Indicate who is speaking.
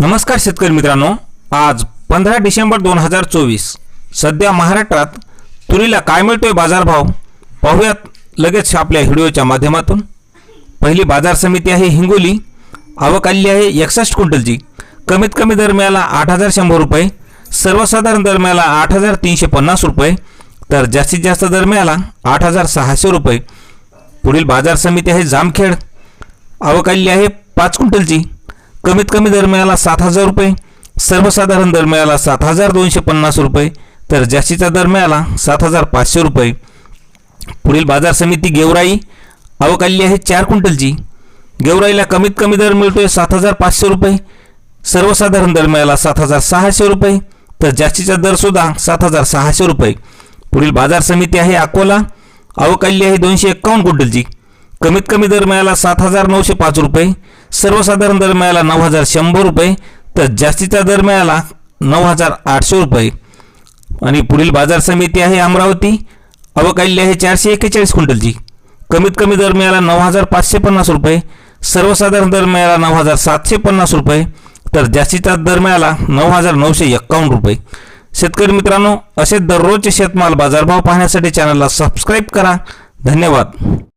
Speaker 1: नमस्कार शेतकरी मित्रांनो आज पंधरा डिसेंबर दोन हजार चोवीस सध्या महाराष्ट्रात तुरीला काय मिळतोय बाजारभाव पाहूयात लगेच आपल्या व्हिडिओच्या माध्यमातून. पहिली बाजार समिती आहे हिंगोली आवक आली आहे एकसष्ट क्विंटलची. कमीत कमी दर मिळाला आठ हजार शंभर रुपये सर्वसाधारण दर मिळाला आठ हजार तीनशे पन्नास रुपये तर जास्तीत जास्त दर मिळाला आठ हजार सहाशे रुपये. पुढील बाजार समिती आहे जामखेड आवक आली आहे पाच क्विंटलची. कमीत कमी दर मिळाला सात हजार रुपये सर्वसाधारण दर मिळाला सात हजार दोनशे पन्नास रुपये तर जास्तीचा दर मिळाला सात हजार पाचशे रुपये. पुढील बाजार समिती गेवराई आवक आलेली आहे चार क्विंटलची. गेवराईला कमीत कमी दर मिळतोय सात हजार पाचशे रुपये सर्वसाधारण दर मिळाला सात हजार सहाशे रुपये तर जास्तीचा दरसुद्धा सात हजार सहाशे रुपये. पुढील बाजार समिती आहे अकोला आवक आलेली आहे दोनशे एक्कावन्न क्विंटलची. कमीत कमी दर मिळाला सात हजार नऊशे पाच रुपये सर्वसाधारण दर मिळाला नऊ हजार शंभर रुपये तर जास्तीचा दर मिळाला नऊ हजार आठशे रुपये. आणि पुढील बाजार समिती आहे अमरावती. आवक आहे चारशे एक्केचाळीस क्विंटलची. कमीत कमी दर मिळाला नऊ हजार पाचशे पन्नास रुपये सर्वसाधारण दर मिळाला नऊ हजार सातशे पन्नास रुपये तर जास्तीचा दर मिळाला नऊ हजार नऊशे एक्कावन्न रुपये. शेतकरी मित्रांनो असे दररोजचे शेतमाल बाजारभाव पाहण्यासाठी चॅनलला सबस्क्राईब करा. धन्यवाद.